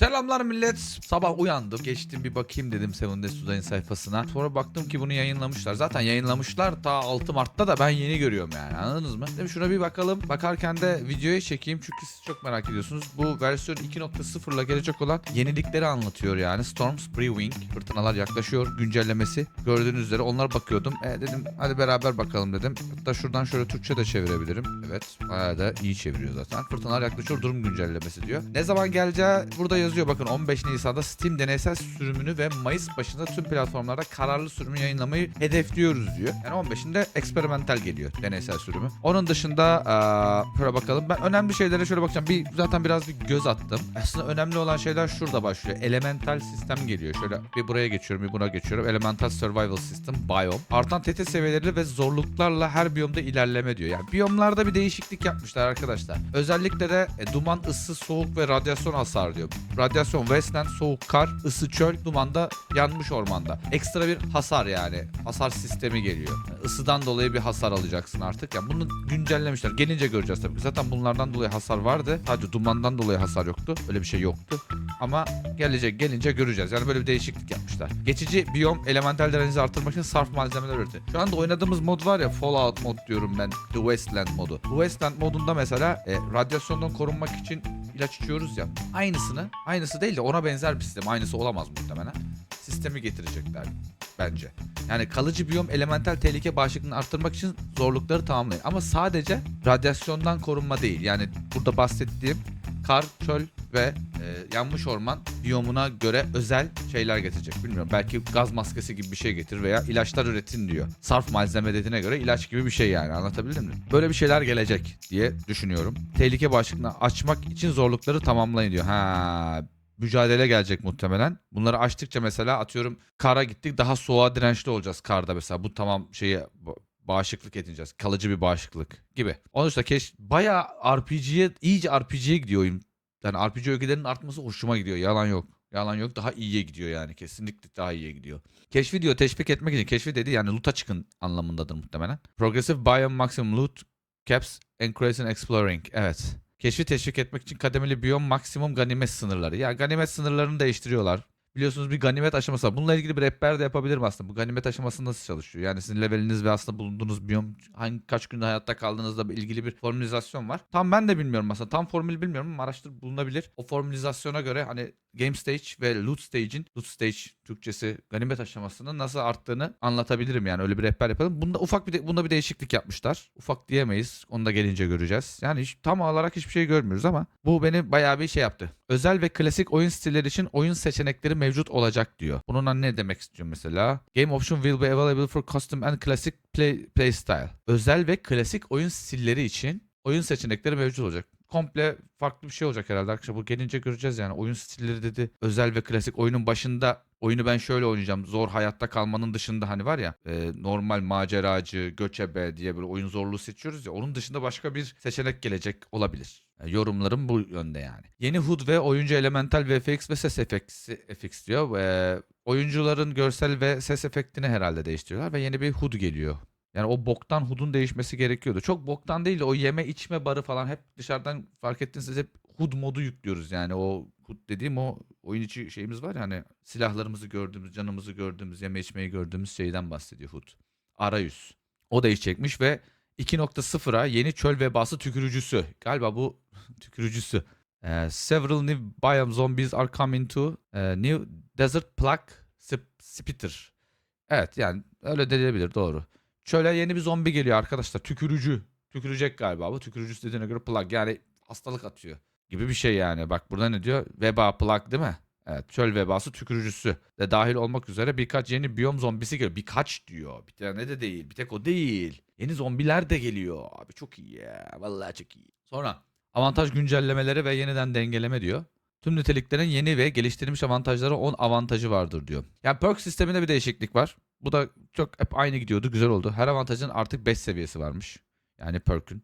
Selamlar millet. Sabah uyandım. Geçtim bir bakayım dedim Seven Days to sayfasına. Sonra baktım ki bunu yayınlamışlar. Zaten yayınlamışlar ta 6 Mart'ta da ben yeni görüyorum yani. Anladınız mı? Dedim şuna bir bakalım. Bakarken de videoyu çekeyim çünkü siz çok merak ediyorsunuz. Bu versiyon 2.0 ile gelecek olan yenilikleri anlatıyor yani. Storms Brewing. Fırtınalar yaklaşıyor. Güncellemesi. Gördüğünüz üzere onlara bakıyordum. E dedim hadi beraber bakalım dedim. Hatta şuradan şöyle Türkçe de çevirebilirim. Evet. Bayağı da iyi çeviriyor zaten. Fırtınalar yaklaşıyor. Durum güncellemesi diyor. Ne zaman geleceği burada yazıyor. Bakın 15 Nisan'da Steam deneysel sürümünü ve Mayıs başında tüm platformlarda kararlı sürümü yayınlamayı hedefliyoruz diyor. Yani 15'inde eksperimental geliyor deneysel sürümü. Onun dışında şöyle bakalım. Ben önemli şeylere şöyle bakacağım. Bir zaten biraz bir göz attım. Aslında önemli olan şeyler şurada başlıyor. Elemental sistem geliyor. Şöyle bir buraya geçiyorum, bir buna geçiyorum. Elemental Survival System, Biome. Artan TT seviyeleri ve zorluklarla her biyomda ilerleme diyor. Yani biyomlarda bir değişiklik yapmışlar arkadaşlar. Özellikle de e, duman, ısı, soğuk ve radyasyon hasar diyor. Radyasyon, wasteland, soğuk, kar, ısı, çöl, dumanda, yanmış ormanda. Ekstra bir hasar yani. Hasar sistemi geliyor. Yani ısıdan dolayı bir hasar alacaksın artık. Yani bunu güncellemişler. Gelince göreceğiz tabii. Zaten bunlardan dolayı hasar vardı. Sadece dumandan dolayı hasar yoktu. Öyle bir şey yoktu. Ama gelecek gelince göreceğiz. Yani böyle bir değişiklik yapmışlar. Geçici biyom elemental direncinizi artırmak için sarf malzemeler üretin. Şu anda oynadığımız mod var ya Fallout mod diyorum ben. The Wasteland modu. The Wasteland modunda mesela e, radyasyondan korunmak için ilaç içiyoruz ya. Aynısını, aynısı değil de ona benzer bir sistem. Aynısı olamaz muhtemelen. Sistemi getirecekler bence. Yani kalıcı biyom elemental tehlike bağışıklığını arttırmak için zorlukları tamamlayın. Ama sadece radyasyondan korunma değil. Yani burada bahsettiğim kar, çöl ve e, yanmış orman biyomuna göre özel şeyler getirecek. Bilmiyorum belki gaz maskesi gibi bir şey getir veya ilaçlar üretin diyor. Sarf malzeme dediğine göre ilaç gibi bir şey yani anlatabildim mi? Böyle bir şeyler gelecek diye düşünüyorum. Tehlike bağışıklığını açmak için zorlukları tamamlayın diyor. Ha mücadele gelecek muhtemelen. Bunları açtıkça mesela atıyorum kara gittik daha soğuğa dirençli olacağız karda mesela. Bu tamam şeyi ba- bağışıklık edineceğiz. Kalıcı bir bağışıklık gibi. Onun dışında keş bayağı RPG'ye iyice RPG'ye gidiyor oyun. Yani RPG ögelerinin artması hoşuma gidiyor. Yalan yok. Yalan yok. Daha iyiye gidiyor yani. Kesinlikle daha iyiye gidiyor. Keşfi diyor teşvik etmek için. Keşfi dedi yani loot'a çıkın anlamındadır muhtemelen. Progressive Biome Maximum Loot Caps Increase in Exploring. Evet. Keşfi teşvik etmek için kademeli biyom maksimum ganimet sınırları. Ya ganimet sınırlarını değiştiriyorlar. Biliyorsunuz bir ganimet aşaması var. Bununla ilgili bir rehber de yapabilirim aslında. Bu ganimet aşaması nasıl çalışıyor? Yani sizin leveliniz ve aslında bulunduğunuz biyom hangi kaç gün hayatta kaldığınızla ilgili bir formülizasyon var. Tam ben de bilmiyorum aslında. Tam formülü bilmiyorum ama araştır bulunabilir. O formülizasyona göre hani game stage ve loot stage'in loot stage Türkçesi ganimet aşamasının nasıl arttığını anlatabilirim yani öyle bir rehber yapalım. Bunda ufak bir de, bunda bir değişiklik yapmışlar. Ufak diyemeyiz. Onu da gelince göreceğiz. Yani hiç, tam olarak hiçbir şey görmüyoruz ama bu beni bayağı bir şey yaptı. Özel ve klasik oyun stilleri için oyun seçenekleri mevcut olacak diyor. Bununla ne demek istiyorum mesela? Game option will be available for custom and classic play, play style. Özel ve klasik oyun stilleri için oyun seçenekleri mevcut olacak komple farklı bir şey olacak herhalde arkadaşlar. Bu gelince göreceğiz yani. Oyun stilleri dedi. Özel ve klasik. Oyunun başında oyunu ben şöyle oynayacağım. Zor hayatta kalmanın dışında hani var ya e, normal maceracı, göçebe diye böyle oyun zorluğu seçiyoruz ya. Onun dışında başka bir seçenek gelecek olabilir. Yorumlarım bu yönde yani. Yeni HUD ve oyuncu elemental VFX ve ses efeksi FX diyor. Ve oyuncuların görsel ve ses efektini herhalde değiştiriyorlar ve yeni bir HUD geliyor. Yani o boktan HUD'un değişmesi gerekiyordu. Çok boktan değil de o yeme içme barı falan hep dışarıdan fark ettiyseniz hep HUD modu yüklüyoruz yani o HUD dediğim o oyun içi şeyimiz var ya hani silahlarımızı gördüğümüz, canımızı gördüğümüz, yeme içmeyi gördüğümüz şeyden bahsediyor HUD. Arayüz. O değişecekmiş ve 2.0'a yeni çöl vebası tükürücüsü. Galiba bu tükürücüsü. Ee, several new biome zombies are coming to e, new desert plague sp- spitter. Evet yani öyle denilebilir doğru. Şöyle yeni bir zombi geliyor arkadaşlar. Tükürücü. Tükürecek galiba bu. Tükürücüsü dediğine göre plug. Yani hastalık atıyor. Gibi bir şey yani. Bak burada ne diyor? Veba plug değil mi? Evet. Çöl vebası tükürücüsü de dahil olmak üzere birkaç yeni biyom zombisi geliyor. Birkaç diyor. Bir tane de değil. Bir tek o değil. Yeni zombiler de geliyor. Abi çok iyi ya. Vallahi çok iyi. Sonra avantaj güncellemeleri ve yeniden dengeleme diyor. Tüm niteliklerin yeni ve geliştirilmiş avantajları 10 avantajı vardır diyor. Yani perk sisteminde bir değişiklik var. Bu da çok hep aynı gidiyordu. Güzel oldu. Her avantajın artık 5 seviyesi varmış. Yani perk'ün.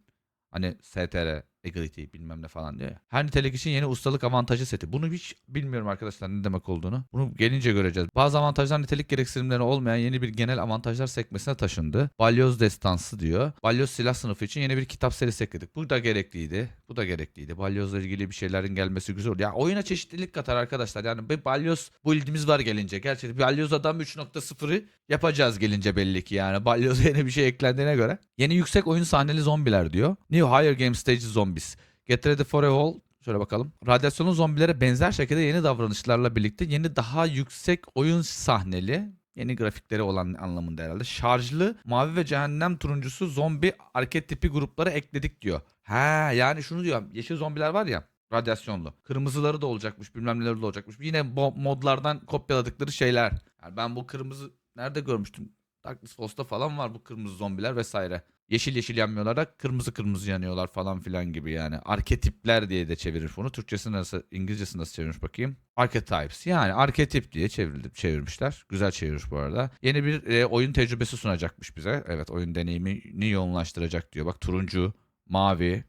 Hani STR, Agility bilmem ne falan diyor ya. Her nitelik için yeni ustalık avantajı seti. Bunu hiç bilmiyorum arkadaşlar ne demek olduğunu. Bunu gelince göreceğiz. Bazı avantajlar nitelik gereksinimleri olmayan yeni bir genel avantajlar sekmesine taşındı. Balyoz destansı diyor. Balyoz silah sınıfı için yeni bir kitap serisi ekledik. Bu da gerekliydi. Bu da gerekliydi. Balyozla ilgili bir şeylerin gelmesi güzel oldu. Ya oyuna çeşitlilik katar arkadaşlar. Yani bir balyoz build'imiz var gelince. Gerçekten balyoz adam 3.0'ı yapacağız gelince belli ki yani. Balyoz yeni bir şey eklendiğine göre. Yeni yüksek oyun sahneli zombiler diyor. New Higher Game Stage Zombies. Get Ready for a Whole Şöyle bakalım. Radyasyonun zombilere benzer şekilde yeni davranışlarla birlikte yeni daha yüksek oyun sahneli yeni grafikleri olan anlamında herhalde. Şarjlı mavi ve cehennem turuncusu zombi arketipi grupları ekledik diyor. Ha yani şunu diyor. Yeşil zombiler var ya radyasyonlu. Kırmızıları da olacakmış bilmem neleri de olacakmış. Yine modlardan kopyaladıkları şeyler. Yani ben bu kırmızı nerede görmüştüm? Darkness Force'da falan var bu kırmızı zombiler vesaire. Yeşil yeşil yanmıyorlar da kırmızı kırmızı yanıyorlar falan filan gibi yani. Arketipler diye de çevirir bunu. Türkçesi nasıl, İngilizcesi nasıl çevirmiş bakayım. Archetypes yani arketip diye çevrildi, çevirmişler. Güzel çevirmiş bu arada. Yeni bir e, oyun tecrübesi sunacakmış bize. Evet oyun deneyimini yoğunlaştıracak diyor. Bak turuncu, mavi.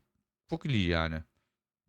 Çok iyi yani.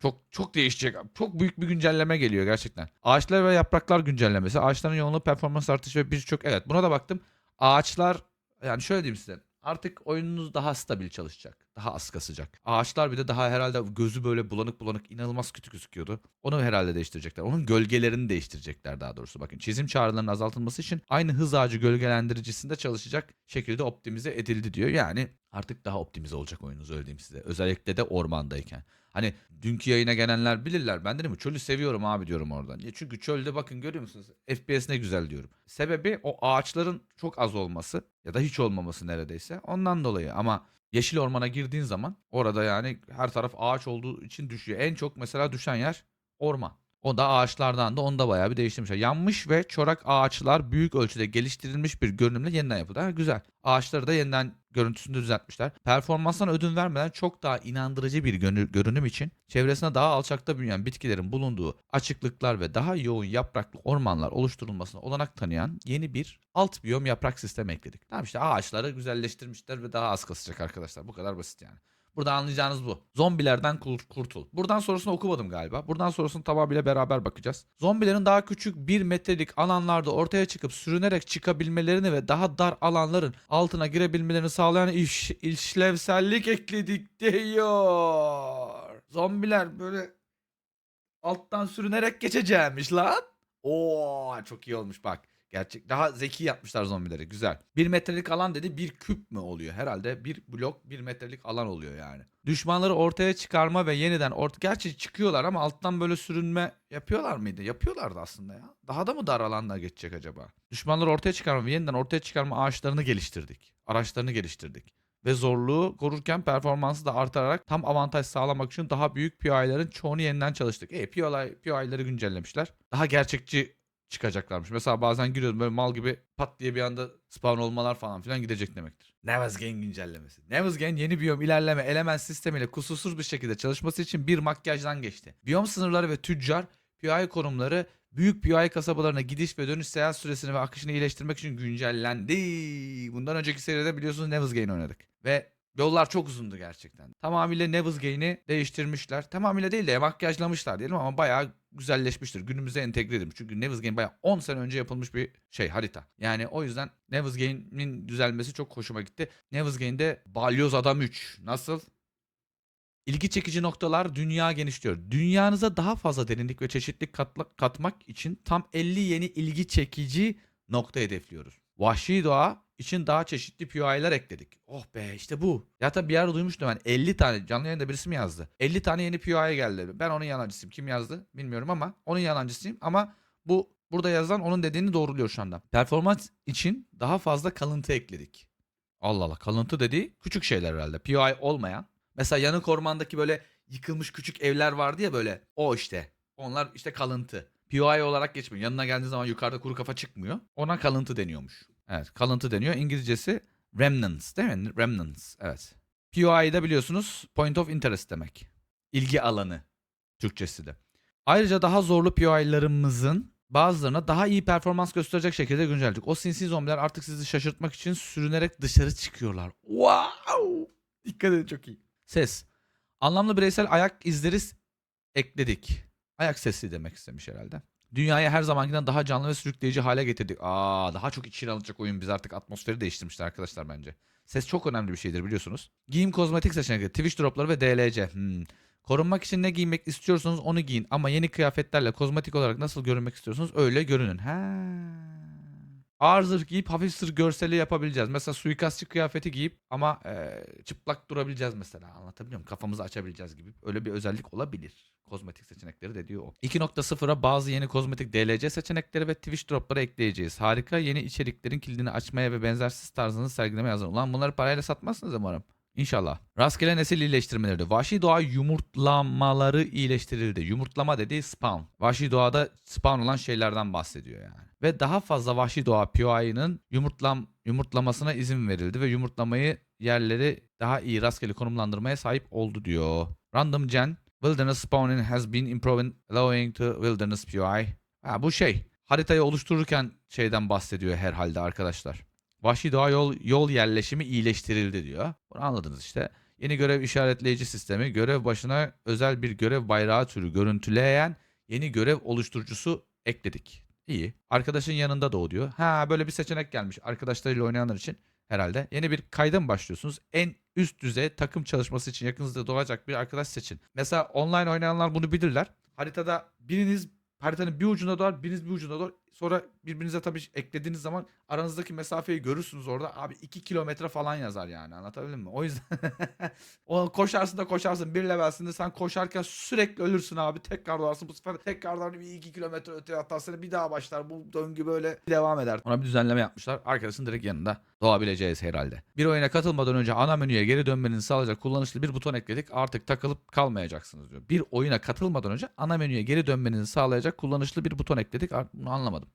Çok çok değişecek. Çok büyük bir güncelleme geliyor gerçekten. Ağaçlar ve yapraklar güncellemesi. Ağaçların yoğunluğu, performans artışı ve birçok evet buna da baktım. Ağaçlar yani şöyle diyeyim size. Artık oyununuz daha stabil çalışacak. Daha az kasacak. Ağaçlar bir de daha herhalde gözü böyle bulanık bulanık inanılmaz kötü gözüküyordu. Onu herhalde değiştirecekler. Onun gölgelerini değiştirecekler daha doğrusu. Bakın çizim çağrılarının azaltılması için aynı hız ağacı gölgelendiricisinde çalışacak şekilde optimize edildi diyor. Yani artık daha optimize olacak oyununuz öyle diyeyim size. Özellikle de ormandayken. Hani dünkü yayına gelenler bilirler. Ben dedim çölü seviyorum abi diyorum oradan. Ya çünkü çölde bakın görüyor musunuz? FPS ne güzel diyorum. Sebebi o ağaçların çok az olması ya da hiç olmaması neredeyse. Ondan dolayı ama yeşil ormana girdiğin zaman orada yani her taraf ağaç olduğu için düşüyor. En çok mesela düşen yer orman. O da ağaçlardan da onda bayağı bir değiştirmişler. Yanmış ve çorak ağaçlar büyük ölçüde geliştirilmiş bir görünümle yeniden yapıldı. Ha, güzel. Ağaçları da yeniden görüntüsünü düzeltmişler. Performanstan ödün vermeden çok daha inandırıcı bir görünüm için çevresine daha alçakta büyüyen bitkilerin bulunduğu açıklıklar ve daha yoğun yapraklı ormanlar oluşturulmasına olanak tanıyan yeni bir alt biyom yaprak sistemi ekledik. Tamam işte ağaçları güzelleştirmişler ve daha az kasacak arkadaşlar. Bu kadar basit yani. Burada anlayacağınız bu. Zombilerden kurtul. Buradan sonrasını okumadım galiba. Buradan sonrasını tamamıyla beraber bakacağız. Zombilerin daha küçük bir metrelik alanlarda ortaya çıkıp sürünerek çıkabilmelerini ve daha dar alanların altına girebilmelerini sağlayan iş, işlevsellik ekledik diyor. Zombiler böyle alttan sürünerek geçeceğimiş lan. Oo çok iyi olmuş bak. Gerçek daha zeki yapmışlar zombileri. Güzel. Bir metrelik alan dedi bir küp mü oluyor? Herhalde bir blok bir metrelik alan oluyor yani. Düşmanları ortaya çıkarma ve yeniden ort Gerçi çıkıyorlar ama alttan böyle sürünme yapıyorlar mıydı? Yapıyorlardı aslında ya. Daha da mı dar alanlar geçecek acaba? Düşmanları ortaya çıkarma ve yeniden ortaya çıkarma ağaçlarını geliştirdik. Araçlarını geliştirdik. Ve zorluğu korurken performansı da artarak tam avantaj sağlamak için daha büyük PI'lerin çoğunu yeniden çalıştık. E PI, PI'leri güncellemişler. Daha gerçekçi çıkacaklarmış. Mesela bazen giriyorum böyle mal gibi pat diye bir anda spawn olmalar falan filan gidecek demektir. Nevazgen güncellemesi. Nevazgen yeni biyom ilerleme element sistemiyle kusursuz bir şekilde çalışması için bir makyajdan geçti. Biyom sınırları ve tüccar PI konumları büyük PI kasabalarına gidiş ve dönüş seyahat süresini ve akışını iyileştirmek için güncellendi. Bundan önceki seride biliyorsunuz Nevazgen oynadık. Ve Yollar çok uzundu gerçekten. Tamamıyla Nevillegame'i değiştirmişler. Tamamıyla değil de makyajlamışlar diyelim ama bayağı güzelleşmiştir. Günümüze entegre edilmiş. Çünkü Neville's bayağı 10 sene önce yapılmış bir şey harita. Yani o yüzden Neville's Game'in düzelmesi çok hoşuma gitti. Neville's Game'de Balyoz Adam 3 nasıl? İlgi çekici noktalar dünya genişliyor. Dünyanıza daha fazla derinlik ve çeşitlilik katla- katmak için tam 50 yeni ilgi çekici nokta hedefliyoruz. Vahşi doğa için daha çeşitli PUI'ler ekledik. Oh be işte bu. Ya tabii bir yer duymuştum ben 50 tane canlı yayında birisi mi yazdı? 50 tane yeni PUI geldi. Ben onun yalancısıyım. Kim yazdı bilmiyorum ama onun yalancısıyım ama bu burada yazan onun dediğini doğruluyor şu anda. Performans için daha fazla kalıntı ekledik. Allah Allah kalıntı dediği küçük şeyler herhalde. PUI olmayan. Mesela yanık ormandaki böyle yıkılmış küçük evler vardı ya böyle. O işte. Onlar işte kalıntı. PUI olarak geçmiyor. Yanına geldiği zaman yukarıda kuru kafa çıkmıyor. Ona kalıntı deniyormuş. Evet kalıntı deniyor. İngilizcesi remnants değil mi? Remnants evet. PUI'de biliyorsunuz point of interest demek. İlgi alanı Türkçesi de. Ayrıca daha zorlu PUI'larımızın bazılarına daha iyi performans gösterecek şekilde güncelledik. O sinsi zombiler artık sizi şaşırtmak için sürünerek dışarı çıkıyorlar. Wow! Dikkat edin çok iyi. Ses. Anlamlı bireysel ayak izleri ekledik. Ayak sesi demek istemiş herhalde. Dünyayı her zamankinden daha canlı ve sürükleyici hale getirdik. Aa, daha çok içine alacak oyun. Biz artık atmosferi değiştirmişler arkadaşlar bence. Ses çok önemli bir şeydir biliyorsunuz. Giyim kozmetik seçenekleri, Twitch dropları ve DLC. Hmm. Korunmak için ne giymek istiyorsanız onu giyin. Ama yeni kıyafetlerle kozmetik olarak nasıl görünmek istiyorsanız öyle görünün. Ha. Ağır zırh giyip hafif zırh görseli yapabileceğiz. Mesela suikastçı kıyafeti giyip ama e, çıplak durabileceğiz mesela. Anlatabiliyor muyum? Kafamızı açabileceğiz gibi. Öyle bir özellik olabilir. Kozmetik seçenekleri de diyor o. 2.0'a bazı yeni kozmetik DLC seçenekleri ve Twitch dropları ekleyeceğiz. Harika yeni içeriklerin kilidini açmaya ve benzersiz tarzını sergilemeye hazır. Ulan bunları parayla satmazsınız umarım. İnşallah. Rastgele nesil iyileştirmeleri. Vahşi doğa yumurtlamaları iyileştirildi. Yumurtlama dediği spawn. Vahşi doğada spawn olan şeylerden bahsediyor yani. Ve daha fazla vahşi doğa POI'nin yumurtlam yumurtlamasına izin verildi ve yumurtlamayı yerleri daha iyi rastgele konumlandırmaya sahip oldu diyor. Random Gen Wilderness spawning has been improved allowing to wilderness POI. Ha, bu şey haritayı oluştururken şeyden bahsediyor herhalde arkadaşlar. Vahşi doğa yol, yol yerleşimi iyileştirildi diyor. Bunu anladınız işte. Yeni görev işaretleyici sistemi görev başına özel bir görev bayrağı türü görüntüleyen yeni görev oluşturucusu ekledik. İyi. Arkadaşın yanında da o diyor. Ha böyle bir seçenek gelmiş arkadaşlarıyla oynayanlar için herhalde. Yeni bir kayda mı başlıyorsunuz? En üst düzey takım çalışması için yakınızda doğacak bir arkadaş seçin. Mesela online oynayanlar bunu bilirler. Haritada biriniz haritanın bir ucunda doğar, biriniz bir ucunda doğar. Sonra birbirinize tabii eklediğiniz zaman aranızdaki mesafeyi görürsünüz orada. Abi 2 kilometre falan yazar yani anlatabildim mi? O yüzden o koşarsın da koşarsın bir levelsinde sen koşarken sürekli ölürsün abi. Tekrar doğarsın bu sefer tekrardan bir 2 kilometre öteye atarsın bir daha başlar. Bu döngü böyle devam eder. Ona bir düzenleme yapmışlar. Arkadaşın direkt yanında doğabileceğiz herhalde. Bir oyuna katılmadan önce ana menüye geri dönmenizi sağlayacak kullanışlı bir buton ekledik. Artık takılıp kalmayacaksınız diyor. Bir oyuna katılmadan önce ana menüye geri dönmenizi sağlayacak kullanışlı bir buton ekledik. Bunu anlamadım.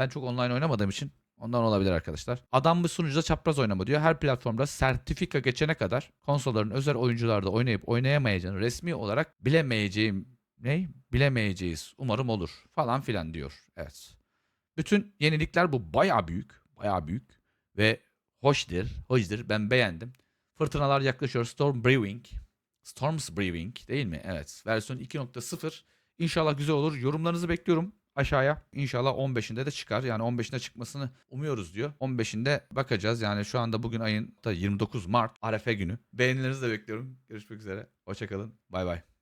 Ben çok online oynamadığım için ondan olabilir arkadaşlar. Adam bu sunucuda çapraz oynama diyor. Her platformda sertifika geçene kadar konsolların özel oyuncularda oynayıp oynayamayacağını resmi olarak bilemeyeceğim ne? Bilemeyeceğiz. Umarım olur falan filan diyor. Evet. Bütün yenilikler bu baya büyük. Baya büyük. Ve hoşdur. Hoşdur. Ben beğendim. Fırtınalar yaklaşıyor. Storm Brewing. Storms Brewing değil mi? Evet. Versiyon 2.0. İnşallah güzel olur. Yorumlarınızı bekliyorum aşağıya. İnşallah 15'inde de çıkar. Yani 15'inde çıkmasını umuyoruz diyor. 15'inde bakacağız. Yani şu anda bugün ayın da 29 Mart. Arefe günü. Beğenilerinizi de bekliyorum. Görüşmek üzere. Hoşçakalın. Bay bay.